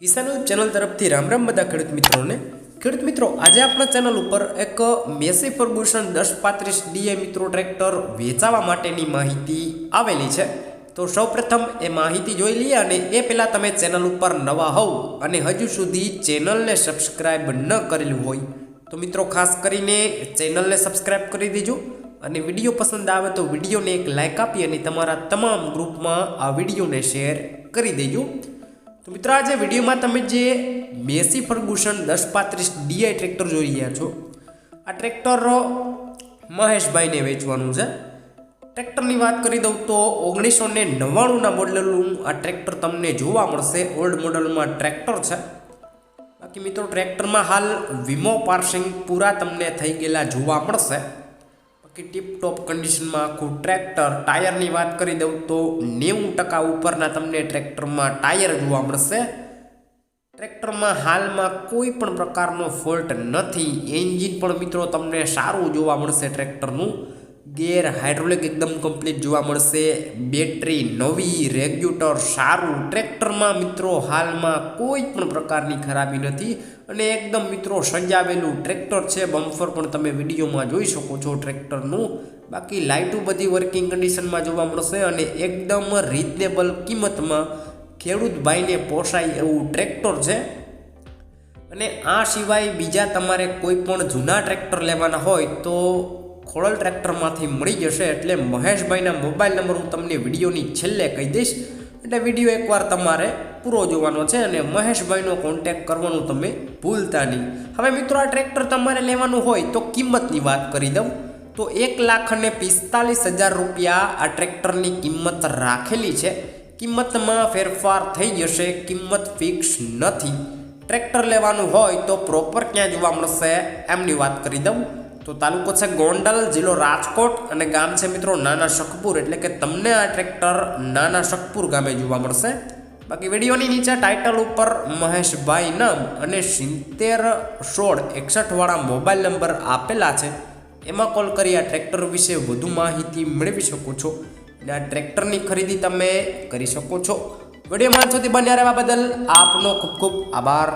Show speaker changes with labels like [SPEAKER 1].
[SPEAKER 1] કિસાન channel તરફથી રામ રામ બધા ખેડૂત મિત્રોને. ખેડૂત મિત્રો, આજે આપણા ચેનલ ઉપર એક મેસી ફર્ગુસન દસ પાંત્રીસ ડીએ મિત્રો ટ્રેક્ટર વેચાવા માટેની માહિતી આવેલી છે. તો સૌપ્રથમ એ માહિતી જોઈ લઈએ અને એ પહેલાં તમે ચેનલ ઉપર નવા હોવ અને હજુ સુધી ચેનલને સબસ્ક્રાઈબ ન કરેલું હોય, તો મિત્રો ખાસ કરીને ચેનલને સબસ્ક્રાઈબ કરી દેજો અને વીડિયો પસંદ આવે તો વિડીયોને એક લાઇક આપી અને તમારા તમામ ગ્રુપમાં આ વિડીયોને શેર કરી દેજો. તો મિત્રો આજે વિડીયોમાં તમે જે મેસી ફર્ગુસન દસ પાંત્રીસ ડીઆઈ ટ્રેક્ટર જોઈ રહ્યા છો, આ ટ્રેક્ટર મહેશભાઈને વેચવાનું છે. ટ્રેક્ટરની વાત કરી દઉં તો ઓગણીસો ને નવ્વાણુંના મોડલનું આ ટ્રેક્ટર તમને જોવા મળશે. ઓલ્ડ મોડલમાં ટ્રેક્ટર છે. બાકી મિત્રો ટ્રેક્ટરમાં હાલ વીમો પાર્સિંગ પૂરા તમને થઈ ગયેલા જોવા મળશે. બાકી ટીપટોપ કન્ડિશનમાં આખું ટ્રેક્ટર ટાયરની વાત કરી દઉં તો નેવું ટકા ઉપરના તમને ટ્રેક્ટરમાં ટાયર જોવા મળશે. ટ્રેક્ટરમાં હાલમાં કોઈ પણ પ્રકારનો ફોલ્ટ નથી. એન્જિન પણ મિત્રો તમને સારું જોવા મળશે ટ્રેક્ટરનું ગેર હાઇડ્રોલિક એકદમ કમ્પ્લીટ જોવા મળશે. બેટરી નવી રેગ્યુટર સારું, ટ્રેક્ટરમાં મિત્રો હાલમાં કોઈ પણ પ્રકારની ખરાબી નથી. અને એકદમ મિત્રો સજાવેલું ટ્રેક્ટર છે બમ્ફર પણ તમે વિડીયોમાં જોઈ શકો છો ટ્રેક્ટરનું. બાકી લાઇટો બધી વર્કિંગ કન્ડિશનમાં જોવા મળશે અને એકદમ રિઝનેબલ કિંમતમાં ખેડૂત ભાઈને પોસાય એવું ટ્રેક્ટર છે. અને આ સિવાય બીજા તમારે કોઈ પણ જૂના ટ્રેક્ટર લેવાના હોય તો ખોડલ ટ્રેક્ટરમાંથી મળી જશે એટલે મહેશભાઈના મોબાઈલ નંબર હું તમને વિડીયોની છેલ્લે કહી દઈશ. એટલે વીડિયો એકવાર તમારે પૂરો જોવાનો છે અને મહેશભાઈનો કોન્ટેક કરવાનું તમે ભૂલતા નહીં. હવે મિત્રો, આ ટ્રેક્ટર તમારે લેવાનું હોય તો કિંમતની વાત કરી દઉં. તો એક લાખ અને પિસ્તાલીસ હજાર રૂપિયા આ ટ્રેક્ટરની કિંમત રાખેલી છે. કિંમતમાં ફેરફાર થઈ જશે, કિંમત ફિક્સ નથી. ટ્રેક્ટર લેવાનું હોય તો પ્રોપર ક્યાં જોવા મળશે, એમની વાત કરી દઉં. તો તાલુકો છે ગોંડલ, જિલ્લો રાજકોટ અને ગામ છે મિત્રો નાના શકપુર એટલે કે તમને આ ટ્રેક્ટર નાના શકપુર ગામે જોવા મળશે. બાકી વિડીયોની નીચે ટાઇટલ ઉપર મહેશભાઈ નામ અને સિત્તેર સોળ એકસઠવાળા મોબાઈલ નંબર આપેલા છે. એમાં કોલ કરી આ ટ્રેક્ટર વિશે વધુ માહિતી મેળવી શકો છો. અને આ ટ્રેક્ટરની ખરીદી તમે કરી શકો છો. વિડીયોમાં સુધી બન્યા રહેવા બદલ આપનો ખૂબ ખૂબ આભાર.